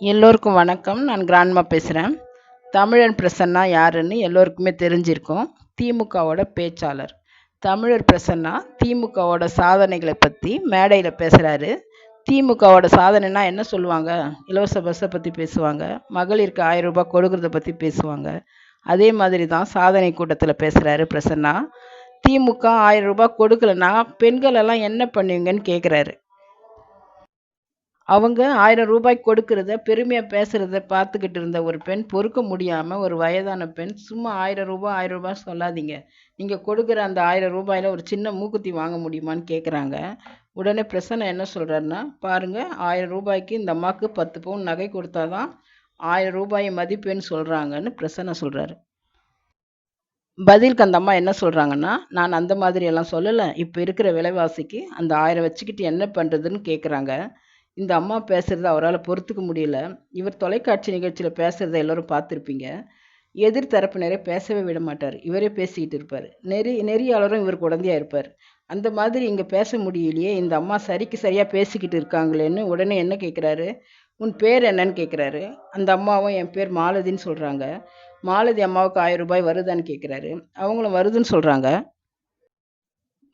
எல்லோருக்கும் வணக்கம். நான் கிராண்ட்மா பேசுகிறேன் தமிழன் பிரசன்னா யாருன்னு எல்லோருக்குமே தெரிஞ்சிருக்கும். திமுகவோட பேச்சாளர். தமிழர் பிரசன்னா திமுகவோட சாதனைகளை பற்றி மேடையில் பேசுகிறாரு திமுகவோட சாதனைனா என்ன சொல்லுவாங்க? இலவச பஸ்ஸை பற்றி பேசுவாங்க. மகளிருக்கு ஆயிரம் ரூபாய் கொடுக்கறத பற்றி பேசுவாங்க. அதே மாதிரி தான் சாதனை கூட்டத்தில் பேசுகிறாரு பிரசன்னா. திமுக ஆயிரம் ரூபாய் கொடுக்கலன்னா பெண்கள் எல்லாம் என்ன பண்ணுவீங்கன்னு கேட்குறாரு அவங்க ஆயிரம் ரூபாய் கொடுக்கறத பெருமையாக பேசுகிறத பார்த்துக்கிட்டு இருந்த ஒரு பெண் பொறுக்க முடியாமல் ஒரு வயதான பெண் சும்மா ஆயிரம் ரூபாய் ஆயிரம் ரூபாய் சொல்லாதீங்க. நீங்கள் கொடுக்குற அந்த ஆயிரம் ரூபாயில் ஒரு சின்ன மூக்குத்தி வாங்க முடியுமான்னு கேட்குறாங்க உடனே பிரசன்ன என்ன சொல்கிறாருன்னா பாருங்கள் ஆயிரம் ரூபாய்க்கு இந்த அம்மாவுக்கு பத்து பவுன் நகை கொடுத்தா தான் ஆயிரம் ரூபாய் மதிப்புன்னு சொல்கிறாங்கன்னு பிரசன்ன சொல்கிறாரு பதிலுக்கு அந்த அம்மா என்ன சொல்கிறாங்கன்னா நான் அந்த மாதிரி எல்லாம் சொல்லலை. இப்போ இருக்கிற விலைவாசிக்கு அந்த ஆயிரம் வச்சுக்கிட்டு என்ன பண்ணுறதுன்னு கேட்குறாங்க இந்த அம்மா பேசுகிறத அவரால் பொறுத்துக்க முடியல. இவர் தொலைக்காட்சி நிகழ்ச்சியில் பேசுகிறத எல்லோரும் பார்த்துருப்பீங்க. எதிர் தரப்பினரே பேசவே விட மாட்டார். இவரே பேசிக்கிட்டு இருப்பார். நெறி நெறியாளரும் இவர் குழந்தையாக இருப்பார். அந்த மாதிரி இங்கே பேச முடியலையே இந்த அம்மா சரிக்கு சரியாக பேசிக்கிட்டு இருக்காங்களேன்னு உடனே என்ன கேட்குறாரு உன் பேர் என்னன்னு கேட்குறாரு அந்த அம்மாவும் என் பேர் மாலதின்னு சொல்கிறாங்க மாலதி அம்மாவுக்கு ஆயிரம் ரூபாய் வருதான்னு கேட்குறாரு அவங்களும் வருதுன்னு சொல்கிறாங்க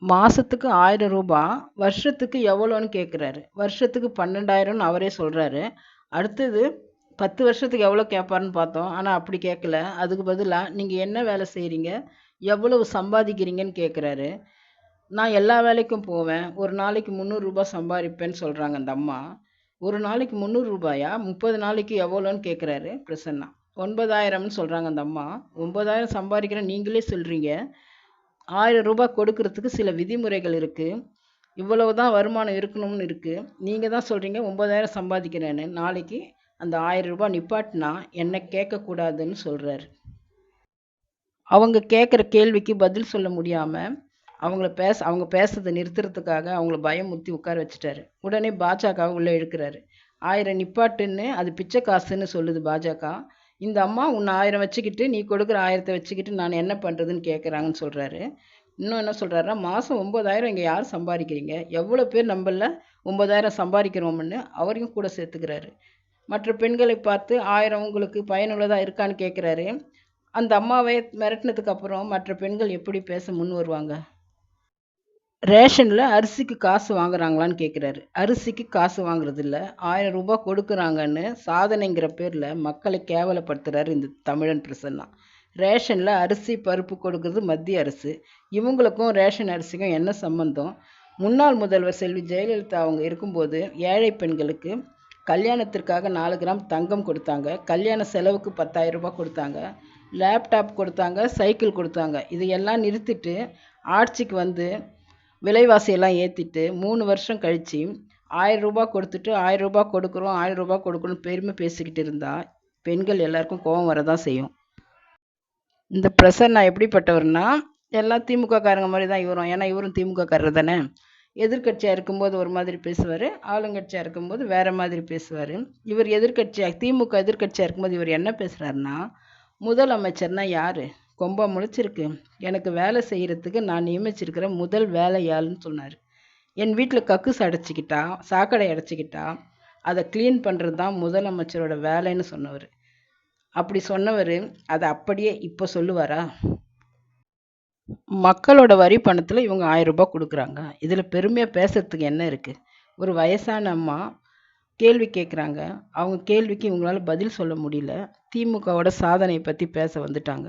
மாதத்துக்கு ஆயிரம் ரூபா வருஷத்துக்கு எவ்வளோன்னு கேட்குறாரு வருஷத்துக்கு பன்னெண்டாயிரம்னு அவரே சொல்கிறாரு அடுத்தது பத்து வருஷத்துக்கு எவ்வளோ கேட்பாருன்னு பார்த்தோம். ஆனால் அப்படி கேட்கல அதுக்கு பதிலாக நீங்கள் என்ன வேலை செய்கிறீங்க எவ்வளவு சம்பாதிக்கிறீங்கன்னு கேட்குறாரு நான் எல்லா வேலைக்கும் போவேன். ஒரு நாளைக்கு முந்நூறுரூபா சம்பாதிப்பேன்னு சொல்கிறாங்க அந்த அம்மா. ஒரு நாளைக்கு முந்நூறுரூபாயா முப்பது நாளைக்கு எவ்வளோன்னு கேட்குறாரு பிரசன்னா. ஒன்பதாயிரம்னு சொல்கிறாங்க அந்த அம்மா. ஒன்பதாயிரம் சம்பாதிக்கிறேன் நீங்களே சொல்கிறீங்க ஆயிரம் ரூபாய் கொடுக்கறதுக்கு சில விதிமுறைகள் இருக்குது இவ்வளவு தான் வருமானம் இருக்கணும்னு இருக்குது நீங்கள் தான் சொல்கிறீங்க ஒம்பதாயிரம் சம்பாதிக்கிறேன்னு. நாளைக்கு அந்த ஆயிரம் ரூபாய் நிப்பாட்டினா என்னை கேட்கக்கூடாதுன்னு சொல்கிறாரு அவங்க கேட்குற கேள்விக்கு பதில் சொல்ல முடியாமல் அவங்கள பேச அவங்க பேசுறதை நிறுத்துறதுக்காக அவங்கள பயமுத்தி உட்கார வச்சுட்டாரு. உடனே பாஜக உள்ளே இழுக்கிறாரு. ஆயிரம் நிப்பாட்டுன்னு அது பிச்சை காசுன்னு சொல்லுது பாஜக. இந்த அம்மா உன்னை ஆயிரம் வச்சுக்கிட்டு நீ கொடுக்குற ஆயிரத்தை வச்சுக்கிட்டு நான் என்ன பண்ணுறதுன்னு கேட்குறாங்கன்னு சொல்கிறாரு இன்னும் என்ன சொல்கிறாருன்னா மாதம் ஒம்பதாயிரம் இங்கே யார் சம்பாதிக்கிறீங்க? எவ்வளோ பேர் நம்மள ஒம்பதாயிரம் சம்பாதிக்கிறோம்னு அவரையும் கூட சேர்த்துக்கிறாரு. மற்ற பெண்களை பார்த்து ஆயிரம் உங்களுக்கு பயனுள்ளதாக இருக்கான்னு கேட்குறாரு அந்த அம்மாவை மிரட்டினதுக்கு அப்புறம் மற்ற பெண்கள் எப்படி பேச முன் வருவாங்க? ரேஷனில் அரிசிக்கு காசு வாங்குறாங்களான்னு கேட்குறாரு அரிசிக்கு காசு வாங்குறது இல்லை ஆயிரம் ரூபாய் கொடுக்குறாங்கன்னு சாதனைங்கிற பேரில் மக்களை கேவலப்படுத்துகிறாரு இந்த தமிழன் பிரசன்னா. ரேஷனில் அரிசி பருப்பு கொடுக்குறது மத்திய அரசு. இவங்களுக்கும் ரேஷன் அரிசிக்கும் என்ன சம்மந்தம் முன்னாள் முதல்வர் செல்வி ஜெயலலிதா அவங்க இருக்கும்போது ஏழை பெண்களுக்கு கல்யாணத்திற்காக நாலு கிராம் தங்கம் கொடுத்தாங்க. கல்யாண செலவுக்கு பத்தாயிரம் ரூபாய் கொடுத்தாங்க. லேப்டாப் கொடுத்தாங்க சைக்கிள் கொடுத்தாங்க. இதையெல்லாம் நிறுத்திட்டு ஆட்சிக்கு வந்து விலைவாசியெல்லாம் ஏற்றிட்டு மூணு வருஷம் கழித்து ஆயிரம் ரூபாய் கொடுத்துட்டு ஆயிரம் ரூபாய் கொடுக்குறோம் ஆயிரம் ரூபாய் கொடுக்குறோம் பெருமை பேசிக்கிட்டு இருந்தால் பெண்கள் எல்லாருக்கும் கோபம் வரதான் செய்யும். இந்த பிரசன்னா எப்படிப்பட்டவர்னா எல்லாம் திமுககாரங்க மாதிரி தான் இவரும். ஏன்னா இவரும் திமுககாரர் தானே. எதிர்கட்சியாக இருக்கும்போது ஒரு மாதிரி பேசுவார் ஆளுங்கட்சியாக இருக்கும்போது வேறு மாதிரி பேசுவார். இவர் எதிர்கட்சியாக திமுக எதிர்கட்சியாக இருக்கும்போது இவர் என்ன பேசுகிறாருன்னா முதலமைச்சர்னா யார்? கொம்பா முளைச்சிருக்கு. எனக்கு வேலை செய்கிறதுக்கு நான் நியமிச்சிருக்கிற முதல் வேலையாள்னு சொன்னார். என் வீட்டில் கக்குஸ் அடைச்சிக்கிட்டா சாக்கடை அடைச்சிக்கிட்டா அதை க்ளீன் பண்ணுறது தான் முதலமைச்சரோட வேலைன்னு சொன்னவர். அப்படி சொன்னவர் அதை அப்படியே இப்போ சொல்லுவாரா? மக்களோட வரி பணத்தில் இவங்க ஆயிரம் ரூபாய் கொடுக்குறாங்க. இதில் பெருமையாக பேசுறதுக்கு என்ன இருக்குது ஒரு வயசான அம்மா கேள்வி கேட்குறாங்க அவங்க கேள்விக்கு இவங்களால பதில் சொல்ல முடியல. திமுகவோட சாதனையை பற்றி பேச வந்துட்டாங்க.